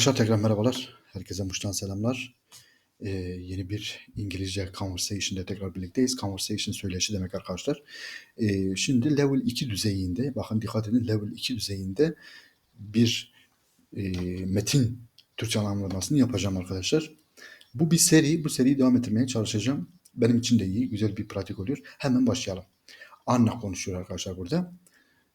Arkadaşlar tekrar merhabalar. Herkese muştan selamlar. Ee, yeni bir İngilizce Conversation'da tekrar birlikteyiz. Conversation söyleşi demek arkadaşlar. Ee, şimdi level 2 düzeyinde, bakın dikkat edin level 2 düzeyinde bir e, metin Türkçe anlamlamasını yapacağım arkadaşlar. Bu bir seri, bu seriyi devam ettirmeye çalışacağım. Benim için de iyi, güzel bir pratik oluyor. Hemen başlayalım. Anna konuşuyor arkadaşlar burada.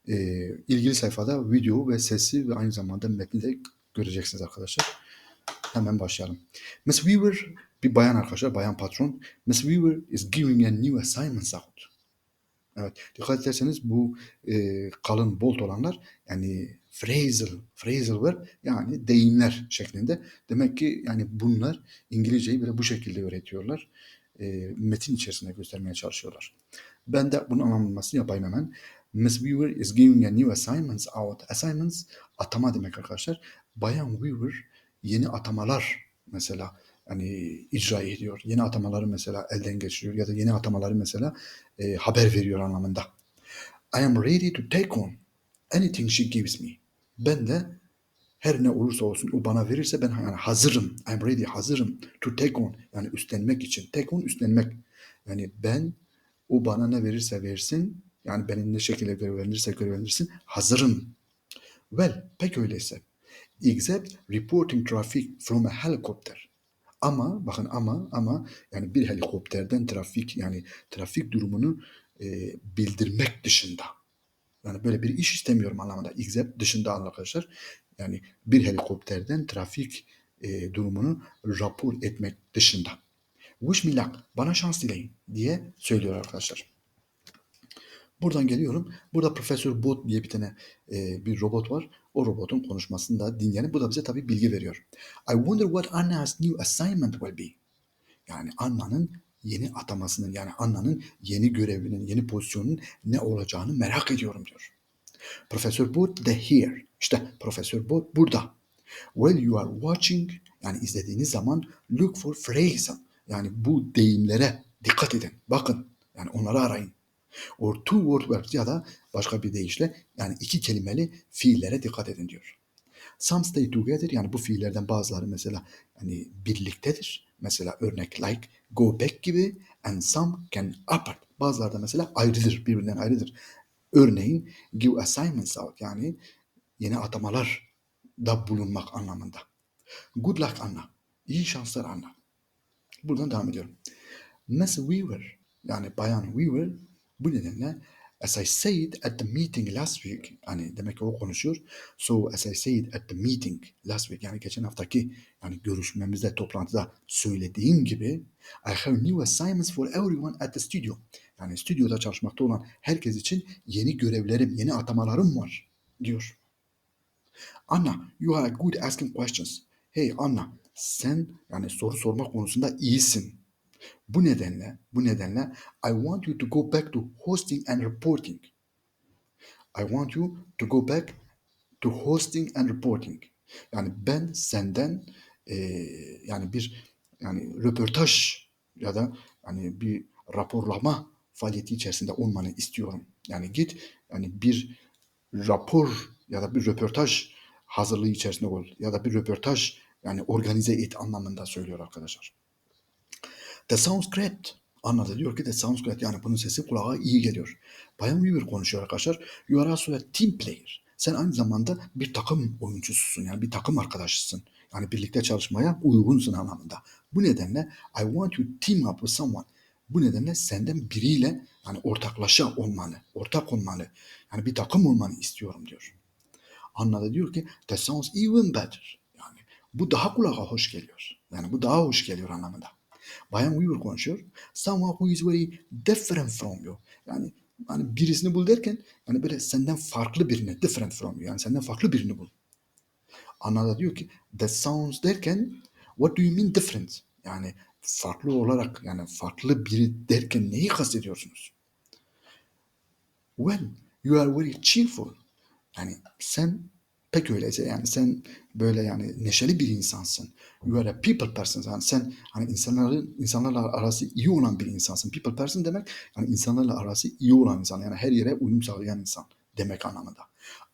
Ee, ilgili sayfada video ve sesi ve aynı zamanda metni de göreceksiniz arkadaşlar. Hemen başlayalım. Miss Weaver bir bayan arkadaşlar, bayan patron. Miss Weaver is giving a new assignments out. Evet, dikkat ederseniz bu e, kalın bolt olanlar yani phrasal, phrasal ver yani deyimler şeklinde. Demek ki yani bunlar İngilizceyi böyle bu şekilde öğretiyorlar. E, metin içerisinde göstermeye çalışıyorlar. Ben de bunun anlamlamasını yapayım hemen. Miss Weaver is giving a new assignments out. Assignments atama demek arkadaşlar. Bayan Weaver yeni atamalar mesela hani icra ediyor. Yeni atamaları mesela elden geçiriyor ya da yeni atamaları mesela e, haber veriyor anlamında. I am ready to take on anything she gives me. Ben de her ne olursa olsun o bana verirse ben yani hazırım. I'm ready, hazırım to take on. Yani üstlenmek için. Take on üstlenmek. Yani ben o bana ne verirse versin. Yani benim ne şekilde görevlendirirse görevlendirsin. Hazırım. Well, pek öyleyse. Except reporting traffic from a helicopter. Ama bakın ama ama yani bir helikopterden trafik yani trafik durumunu e, bildirmek dışında. Yani böyle bir iş istemiyorum anlamında. Except dışında arkadaşlar. Yani bir helikopterden trafik e, durumunu rapor etmek dışında. Wish me luck, bana şans dileyin diye söylüyor arkadaşlar. Buradan geliyorum. Burada Profesör Bot diye bir tane e, bir robot var. O robotun konuşmasını da dinleyelim. Bu da bize tabii bilgi veriyor. I wonder what Anna's new assignment will be. Yani Anna'nın yeni atamasının yani Anna'nın yeni görevinin, yeni pozisyonunun ne olacağını merak ediyorum diyor. Profesör Bot de here. İşte Profesör Bot burada. While you are watching yani izlediğiniz zaman look for phrasal. Yani bu deyimlere dikkat edin. Bakın. Yani onları arayın. Or two word verbs ya da başka bir deyişle yani iki kelimeli fiillere dikkat edin diyor. Some stay together yani bu fiillerden bazıları mesela yani birliktedir. Mesela örnek like go back gibi and some can apart. Bazıları da mesela ayrıdır, birbirinden ayrıdır. Örneğin give assignments out yani yeni atamalar da bulunmak anlamında. Good luck Anna. İyi şanslar Anna. Buradan devam ediyorum. Miss Weaver yani Bayan Weaver bu nedenle as I said at the meeting last week hani demek ki o konuşuyor. So as I said at the meeting last week yani geçen haftaki yani görüşmemizde toplantıda söylediğim gibi I have new assignments for everyone at the studio. Yani stüdyoda çalışmakta olan herkes için yeni görevlerim, yeni atamalarım var diyor. Anna, you are good asking questions. Hey Anna, sen yani soru sorma konusunda iyisin. Bu nedenle, bu nedenle I want you to go back to hosting and reporting. I want you to go back to hosting and reporting. Yani ben senden e, yani bir yani röportaj ya da yani bir raporlama faaliyeti içerisinde olmanı istiyorum. Yani git yani bir rapor ya da bir röportaj hazırlığı içerisinde ol ya da bir röportaj yani organize et anlamında söylüyor arkadaşlar. That sounds great. Anna da diyor ki that sounds great. Yani bunun sesi kulağa iyi geliyor. Bayan Weaver konuşuyor arkadaşlar. You are also a team player. Sen aynı zamanda bir takım oyuncususun. Yani bir takım arkadaşısın. Yani birlikte çalışmaya uygunsun anlamında. Bu nedenle I want you team up with someone. Bu nedenle senden biriyle yani ortaklaşa olmanı, ortak olmanı, yani bir takım olmanı istiyorum diyor. Anna da diyor ki that sounds even better. Yani bu daha kulağa hoş geliyor. Yani bu daha hoş geliyor anlamında. Bayan Weaver konuşuyor. Someone who is very different from you. Yani hani birisini bul derken yani böyle senden farklı birini, different from you. Yani senden farklı birini bul. Anna da diyor ki that sounds derken what do you mean different? Yani farklı olarak yani farklı biri derken neyi kastediyorsunuz? Well, you are very cheerful. Yani sen pek öylece yani sen böyle yani neşeli bir insansın. You are a people person. Yani sen hani insanların insanlarla arası iyi olan bir insansın. People person demek yani insanlarla arası iyi olan insan. Yani her yere uyum sağlayan insan demek anlamında.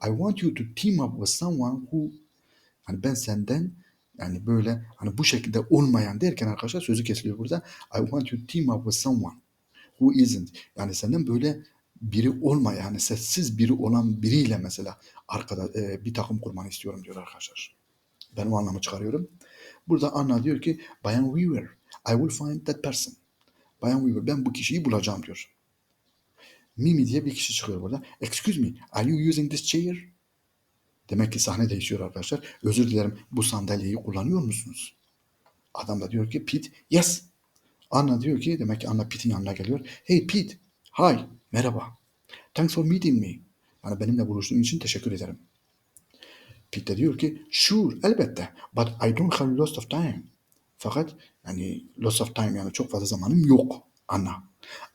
I want you to team up with someone who Hani ben senden yani böyle hani bu şekilde olmayan derken arkadaşlar sözü kesiliyor burada. I want you to team up with someone who isn't. Yani senden böyle biri olmayan, yani sessiz biri olan biriyle mesela arkada e, bir takım kurmanı istiyorum diyor arkadaşlar. Ben o anlamı çıkarıyorum. Burada Anna diyor ki Bayan Weaver, I will find that person. Bayan Weaver, ben bu kişiyi bulacağım diyor. Mimi diye bir kişi çıkıyor burada. Excuse me, are you using this chair? Demek ki sahne değişiyor arkadaşlar. Özür dilerim, bu sandalyeyi kullanıyor musunuz? Adam da diyor ki Pete, yes. Anna diyor ki, demek ki Anna Pete'in yanına geliyor. Hey Pete, hi, merhaba. Thanks for meeting me. Yani benimle buluştuğun için teşekkür ederim. Pete de diyor ki, sure, elbette. But I don't have lots of time. Fakat yani lots of time yani çok fazla zamanım yok. Anna.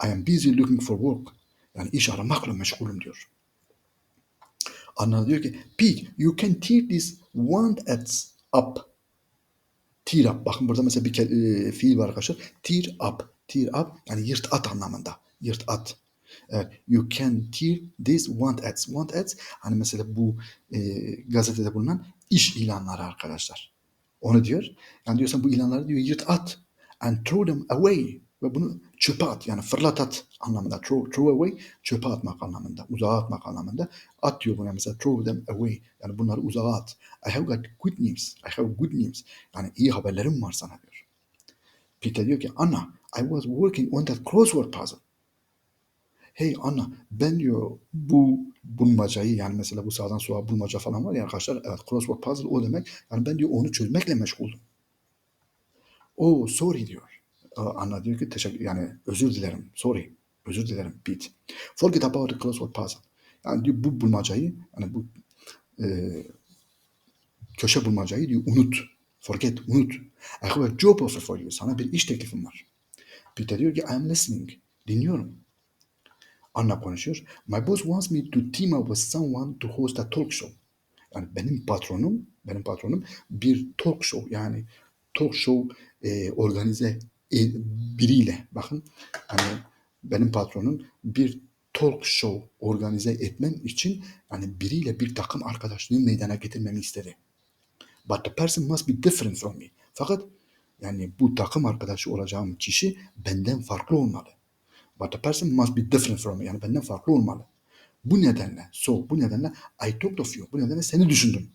I am busy looking for work. Yani iş aramakla meşgulüm diyor. Anna diyor ki, Pete, you can tear this want ads up. Tear up. Bakın burada mesela bir e, fiil var arkadaşlar. Tear up. Tear up yani yırt at anlamında. Yırt at. You can tear this want ads. Want ads hani mesela bu e, gazetede bulunan iş ilanları arkadaşlar. Onu diyor. Yani diyorsan bu ilanları diyor yırt at. And throw them away. Ve bunu çöpe at. Yani fırlat at anlamında. Throw, throw away çöpe atmak anlamında. Uzağa atmak anlamında. At diyor buna mesela throw them away. Yani bunları uzağa at. I have got good news. I have good news. Yani iyi haberlerim var sana diyor. Peter diyor ki Anna I was working on that crossword puzzle. Hey Anna ben diyor bu bulmacayı yani mesela bu sağdan sola bulmaca falan var ya arkadaşlar evet crossword puzzle o demek. Yani ben diyor onu çözmekle meşguldüm. Oh sorry diyor. Anna diyor ki teşekkür yani özür dilerim. Sorry. Özür dilerim Pete. Forget about the crossword puzzle. Yani diyor bu bulmacayı yani bu e, köşe bulmacayı diyor unut. Forget, unut. I have a job offer for you. Sana bir iş teklifim var. Peter diyor ki I am listening. Dinliyorum. Anna konuşuyor. My boss wants me to team up with someone to host a talk show. Yani benim patronum, benim patronum bir talk show yani talk show e, organize e, biriyle bakın hani benim patronum bir talk show organize etmem için yani biriyle bir takım arkadaşlığı meydana getirmemi istedi. But the person must be different from me. Fakat yani bu takım arkadaşı olacağım kişi benden farklı olmalı. But the person must be different from me. Yani benden farklı olmalı. Bu nedenle, so bu nedenle I talked of you. Bu nedenle seni düşündüm.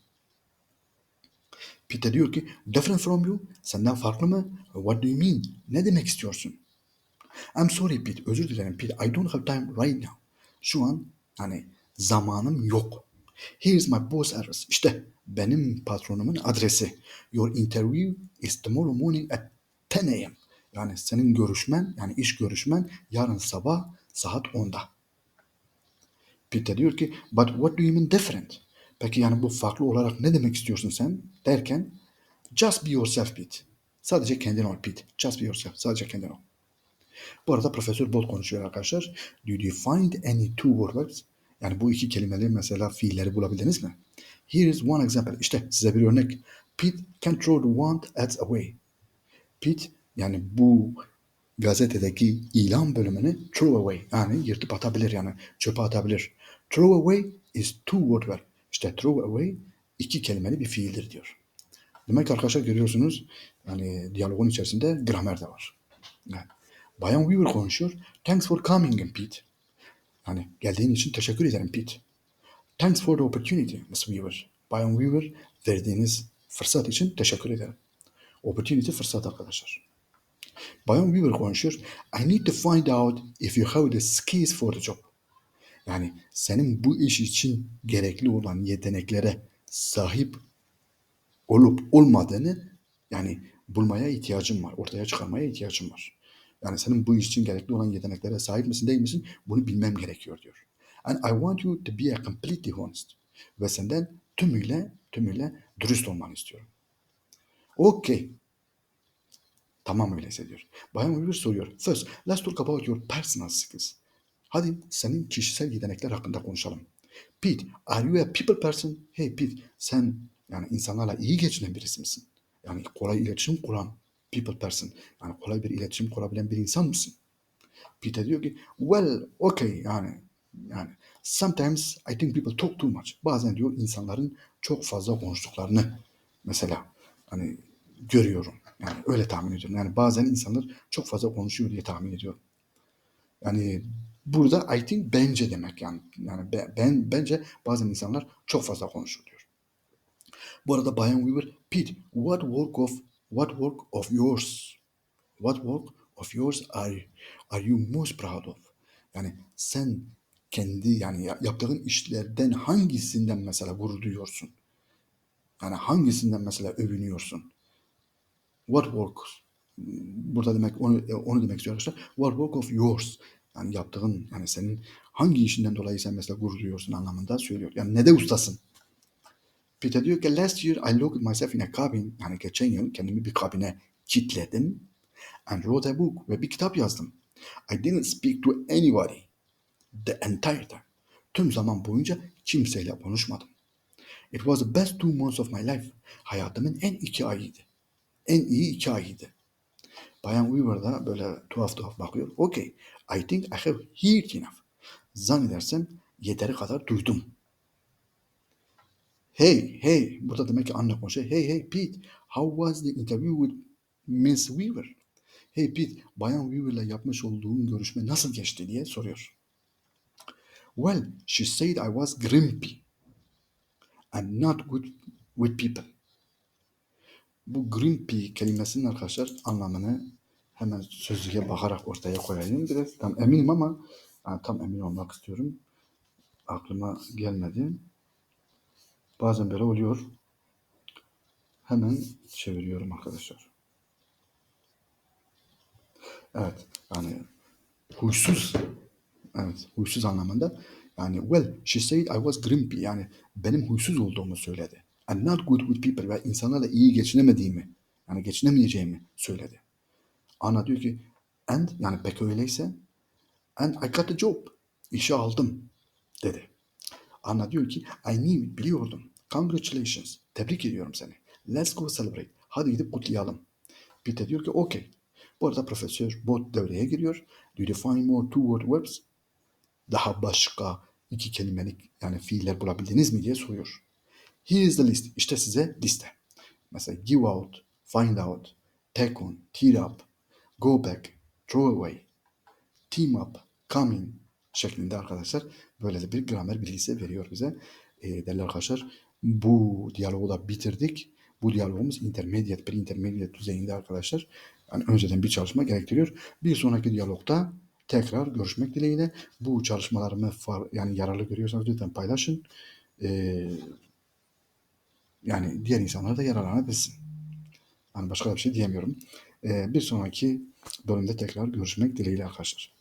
Peter diyor ki different from you, senden farklı mı? What do you mean? Ne demek istiyorsun? I'm sorry Pete, özür dilerim Pete. I don't have time right now. Şu an hani zamanım yok. Here's my boss address. İşte benim patronumun adresi. Your interview is tomorrow morning at 10 a.m. Yani senin görüşmen, yani iş görüşmen yarın sabah saat 10'da. Peter diyor ki, but what do you mean different? Peki yani bu farklı olarak ne demek istiyorsun sen? Derken, just be yourself Pete. Sadece kendin ol Pete. Just be yourself. Sadece kendin ol. Bu arada Profesör Bolt konuşuyor arkadaşlar. Do you find any two words? Yani bu iki kelimeli mesela fiilleri bulabildiniz mi? Here is one example. İşte size bir örnek. Pete can throw the want ads away. Pete yani bu gazetedeki ilan bölümünü throw away yani yırtıp atabilir yani çöpe atabilir. Throw away is two word verb. İşte throw away iki kelimeli bir fiildir diyor. Demek arkadaşlar görüyorsunuz yani diyalogun içerisinde gramer de var. Yani, Bayan Weaver konuşuyor. Thanks for coming Pete. Yani geldiğin için teşekkür ederim Pete. Thanks for the opportunity Miss Weaver. Bayan Weaver verdiğiniz fırsat için teşekkür ederim. Opportunity fırsat arkadaşlar. Bayan Weaver konuşuyor. I need to find out if you have the skills for the job. Yani senin bu iş için gerekli olan yeteneklere sahip olup olmadığını yani bulmaya ihtiyacım var. Ortaya çıkarmaya ihtiyacım var. Yani senin bu iş için gerekli olan yeteneklere sahip misin değil misin? Bunu bilmem gerekiyor diyor. And I want you to be a completely honest. Ve senden tümüyle tümüyle dürüst olmanı istiyorum. Okay. Tamam öyleyse diyor. Bayan Weaver soruyor. First, let's talk about your personal skills. Hadi senin kişisel yetenekler hakkında konuşalım. Pete, are you a people person? Hey Pete, sen yani insanlarla iyi geçinen birisi misin? Yani kolay iletişim kuran people person. Yani kolay bir iletişim kurabilen bir insan mısın? Peter diyor ki, well, okay yani yani sometimes I think people talk too much. Bazen diyor insanların çok fazla konuştuklarını Mesela hani görüyorum. Yani öyle tahmin ediyorum. Yani bazen insanlar çok fazla konuşuyor diye tahmin ediyorum. Yani burada I think bence demek yani. Yani be- ben bence bazen insanlar çok fazla konuşuyor diyor. Bu arada Bayan Weaver, Pete, what work of what work of yours? What work of yours are are you most proud of? Yani sen kendi yani ya- yaptığın işlerden hangisinden mesela gurur duyuyorsun? Yani hangisinden mesela övünüyorsun? What work? Burada demek onu onu demek istiyor arkadaşlar. What work of yours? Yani yaptığın yani senin hangi işinden dolayı sen mesela gurur duyuyorsun anlamında söylüyor. Yani ne de ustasın. Peter diyor ki last year I locked myself in a cabin. Yani geçen yıl kendimi bir kabine kilitledim. And wrote a book ve bir kitap yazdım. I didn't speak to anybody the entire time. Tüm zaman boyunca kimseyle konuşmadım. It was the best two months of my life. Hayatımın en iki ayıydı. En iyi iki ayıydı. Bayan Weaver da böyle tuhaf tuhaf bakıyor. Okay, I think I have heard enough. Zannedersem yeteri kadar duydum. Hey, hey, burada demek ki anne konuşuyor. Hey, hey Pete, how was the interview with Miss Weaver? Hey Pete, Bayan Weaver'la yapmış olduğun görüşme nasıl geçti diye soruyor. Well, she said I was grumpy and not good with people. Bu grumpy kelimesinin arkadaşlar anlamını hemen sözlüğe bakarak ortaya koyayım. Biraz tam eminim ama yani tam emin olmak istiyorum. Aklıma gelmedi. Bazen böyle oluyor. Hemen çeviriyorum arkadaşlar. Evet yani huysuz evet huysuz anlamında yani well she said I was grumpy yani benim huysuz olduğumu söyledi. And not good with people ve insanlarla iyi geçinemediğimi yani geçinemeyeceğimi söyledi. Ana diyor ki and yani pek öyleyse and I got a job işe aldım dedi. Anna diyor ki I knew biliyordum. Congratulations. Tebrik ediyorum seni. Let's go celebrate. Hadi gidip kutlayalım. Peter diyor ki okay. Bu arada Profesör Bot devreye giriyor. Do you find more two-word verbs? Daha başka iki kelimelik yani fiiller bulabildiniz mi diye soruyor. Here is the list. İşte size liste. Mesela give out, find out, take on, tear up, go back, throw away, team up, come in şeklinde arkadaşlar böyle de bir gramer bilgisi veriyor bize. E, değerli arkadaşlar bu diyalogu da bitirdik. Bu diyalogumuz intermediate, pre-intermediate düzeyinde arkadaşlar. Yani önceden bir çalışma gerektiriyor. Bir sonraki diyalogda tekrar görüşmek dileğiyle. Bu çalışmalarımı yani yararlı görüyorsanız lütfen paylaşın. Ee, yani diğer insanlar da yararlanabilsin. Yani başka bir şey diyemiyorum. Ee, bir sonraki bölümde tekrar görüşmek dileğiyle arkadaşlar.